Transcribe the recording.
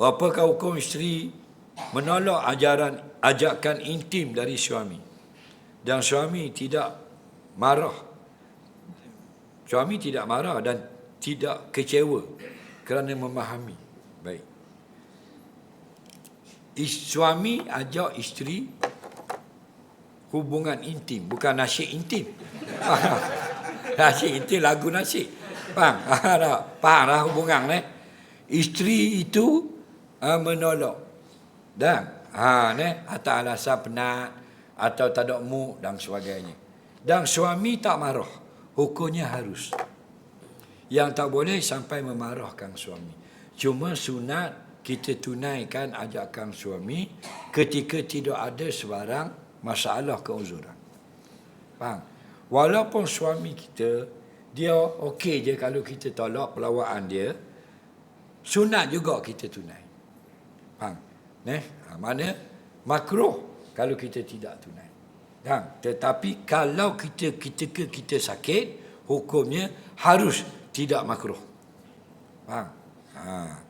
Apakah hukum isteri menolak ajaran ajakan intim dari suami? Dan suami tidak marah. Suami tidak marah dan tidak kecewa kerana memahami. Baik. Is, suami ajak isteri hubungan intim bukan nasyid intim. Nasyid intim lagu nasyid faham? Faham lah hubungan eh? Isteri itu uh, menolak dan ha ne atau alasan penat atau tak ada mu dan sebagainya. Dan suami tak marah, hukumnya harus. Yang tak boleh sampai memarahkan suami. Cuma sunat kita tunaikan ajakan suami ketika tidak ada sebarang masalah keuzuran. Faham? Walaupun suami kita dia okey je kalau kita tolak pelawaan dia, sunat juga kita tunai. Faham? Neh, ha, mana makruh kalau kita tidak tunai. Dan tetapi kalau kita kita ke kita sakit, hukumnya harus tidak makruh. Faham? Ha.